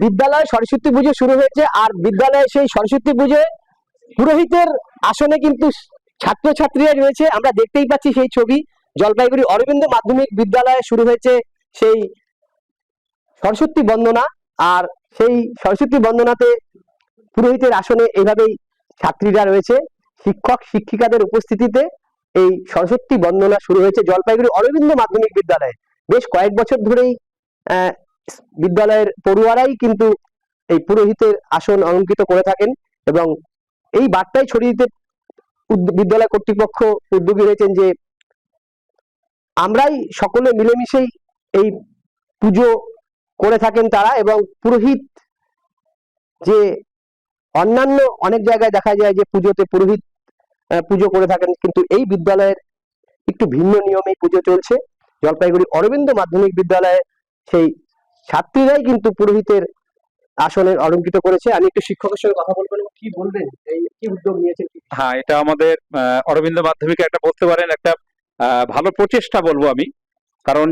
বিদ্যালয়ে সরস্বতী পুজো শুরু হয়েছে আর বিদ্যালয়ে সেই সরস্বতী পুজো পুরোহিতের আসনে কিন্তু ছাত্রছাত্রীরা রয়েছে। আমরা দেখতেই পাচ্ছি সেই ছবি। জলপাইগুড়ি অরবিন্দ মাধ্যমিক বিদ্যালয়ে শুরু হয়েছে সেই সরস্বতী বন্দনা আর সেই সরস্বতী বন্দনাতে পুরোহিতের আসনে এইভাবেই ছাত্রীরা রয়েছে। শিক্ষক, শিক্ষিকাদের উপস্থিতিতে এই সরস্বতী বন্দনা শুরু হয়েছে জলপাইগুড়ি অরবিন্দ মাধ্যমিক বিদ্যালয়ে। বেশ কয়েক বছর ধরেই বিদ্যালয়ের পড়ুয়ারাই কিন্তু এই পুরোহিতের আসন অলঙ্কৃত করে থাকেন এবং এই বার্তায় ছড়িয়ে দিতে বিদ্যালয় কর্তৃপক্ষ উদ্যোগী হয়েছেন যে আমরাই সকলে মিলেমিশেই এই পুজো করে থাকেন তারা এবং পুরোহিত যে অন্যান্য অনেক জায়গায় দেখা যায় যে পুজোতে পুরোহিত পুজো করে থাকেন কিন্তু এই বিদ্যালয়ের একটু ভিন্ন নিয়মেই পুজো চলছে। জলপাইগুড়ি অরবিন্দ মাধ্যমিক বিদ্যালয়ে সেই ছাত্রীরাই কিন্তু পুরোহিতের আসনের অলঙ্কিত করেছে। আমি একটু শিক্ষকের সঙ্গে কথা বলব কি বলবেন? এই কি উদ্যোগ নিয়েছেন? হ্যাঁ এটা আমাদের অরবিন্দ মাধ্যমিকে একটা বলতে পারেন একটা ভালো প্রচেষ্টা বলব আমি। কারণ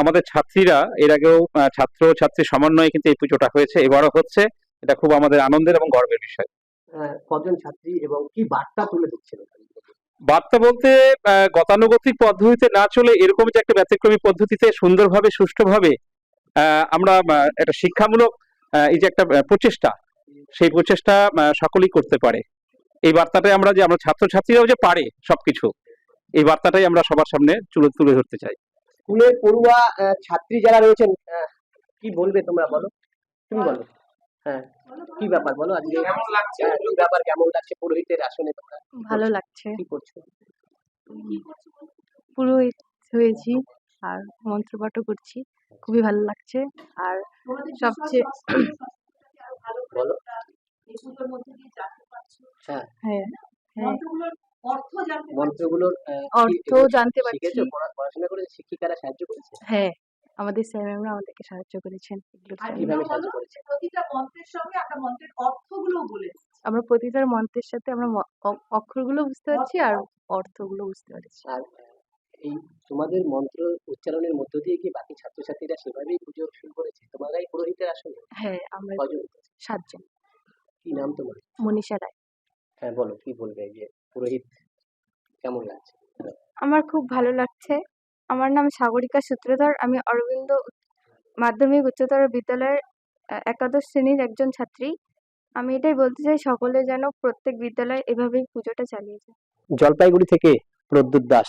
আমাদের ছাত্রীরা এর আগেও ছাত্র ছাত্রী সমন্বয়ে কিন্তু এই পুজোটা হয়েছে। এবারও হচ্ছে এটা খুব আমাদের আনন্দের এবং গর্বের বিষয়। কজন ছাত্রী এবং কি বার্তা তুলে দিচ্ছেন বার্তা বলতে গতানুগতিক পদ্ধতিতে না চলে এরকম যে একটা ব্যতিক্রমী পদ্ধতিতে সুন্দরভাবে সুষ্ঠুভাবে আমরা একটা শিক্ষামূলক এই যে একটা প্রচেষ্টা সেই প্রচেষ্টা সকলেই করতে পারে। এই বার্তাটাই আমরা যে আমরা ছাত্রছাত্রীরাও যে পারে সবকিছু এই বার্তাটাই আমরা সবার সামনে তুলে তুলে ধরতে চাই। স্কুলের পড়ুয়া ছাত্রী যারা রয়েছেন কি বলবে তোমরা বলো? তুমি বলো। হ্যাঁ কি ব্যাপার বলো? আজকে কেমন লাগছে? কি ব্যাপার কেমন লাগছে পুরোহিতের আসনে তোমরা? ভালো লাগছে। কি করছ? পুরোহিত হয়েছি আর মন্ত্রপাঠও করছি। খুবই ভালো লাগছে। আর সবচেয়ে বলো। হ্যাঁ। হ্যাঁ হ্যাঁ। মন্ত্রগুলোর অর্থ জানতে পারছি? পড়াশোনা করে শিক্ষিকারা সাহায্য করেছে? হ্যাঁ আমাদের স্যার ম্যামরা আমাদেরকে সাহায্য করেছেন। করেছে? প্রতিটা মন্ত্রের আমরা মন্ত্রের অর্থগুলোও বলে দিচ্ছি। আমরা প্রতিটার মন্ত্রের সাথে আমরা অক্ষরগুলো বুঝতে পারছি আর অর্থগুলো বুঝতে পারছি। এই তোমাদের মন্ত্র উচ্চারণের মধ্য দিয়ে কি বাকি ছাত্রছাত্রীরা সেভাবেই পুজো শুরু করেছে? তোমরাই পুরোহিতের আসলে হ্যাঁ আমরা কজন সাতজন। কি নাম তোমার? মনীষা রায়। হ্যাঁ বলো কি বলবে? যে পুরোহিত কেমন লাগছে? আমার খুব ভালো লাগছে। আমার নাম সাগরিকা সূত্রধর। আমি অরবিন্দ মাধ্যমিক উচ্চতর বিদ্যালয়ের একাদশ শ্রেণির একজন ছাত্রী। আমি এটাই বলতে চাই সকলে যেন প্রত্যেক বিদ্যালয়ে এভাবেই পুজোটা চালিয়ে যায়। জলপাইগুড়ি থেকে প্রদ্যুৎ দাস।